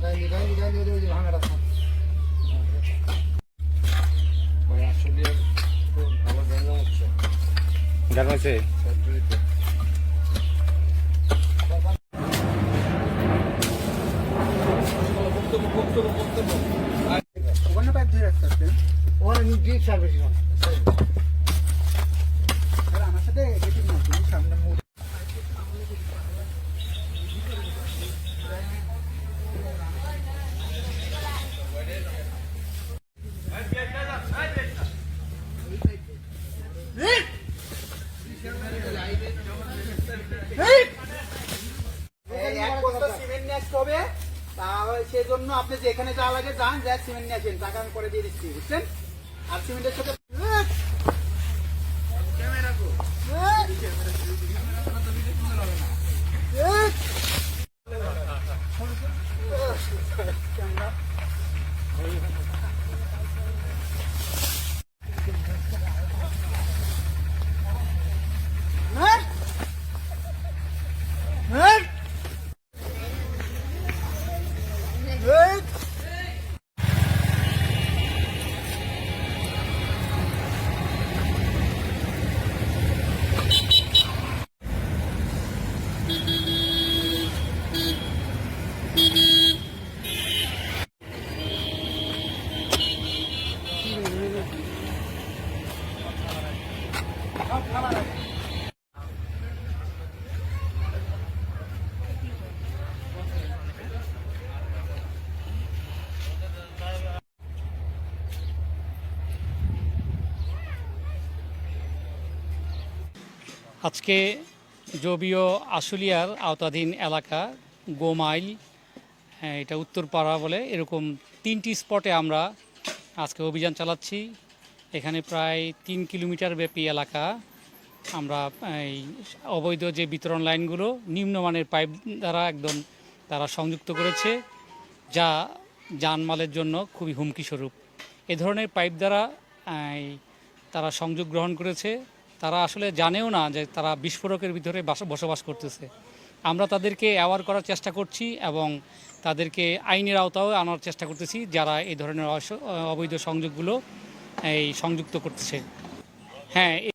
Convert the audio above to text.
বাসা গার্মেন্টসে ওখানে পাইপ ধরে রাখতে ওখানে ডিপ সার্ভিস আর আমার সাথে গেটিং না তুমি সামনে মুখ এই এক বস্তা সিমেন্ট নিয়ে আসতে হবে তাহলে সেই জন্য আপনি যেখানে যা লাগে যান, যা সিমেন্ট নিয়ে আসেন টাকা আমি করে দিয়ে দিচ্ছি, বুঝছেন? আর সিমেন্টের সাথে আজকে জবিও আশুলিয়ার আওতাধীন এলাকা গোমাইল এটা উত্তরপাড়া বলে এরকম তিনটি স্পটে আমরা আজকে অভিযান চালাচ্ছি। এখানে প্রায় তিন কিলোমিটার ব্যাপী এলাকা। আমরা, এই অবৈধ যে বিতরণ লাইনগুলো নিম্নমানের পাইপ দ্বারা একদম তারা সংযুক্ত করেছে, যা জানমালের জন্য খুবই হুমকি স্বরূপ। এ ধরনের পাইপ দ্বারা তারা সংযোগ গ্রহণ করেছে। তারা আসলে জানেও না যে তারা বিস্ফোরকের ভিতরে বাস- বসবাস করতেছে। আমরা তাদেরকে অ্যাওয়ার করার চেষ্টা করছি এবং তাদেরকে আইনের আওতাও আনার চেষ্টা করতেছি, যারা এই ধরনের অবৈধ সংযোগগুলো এই সংযুক্ত করতেছে। হ্যাঁ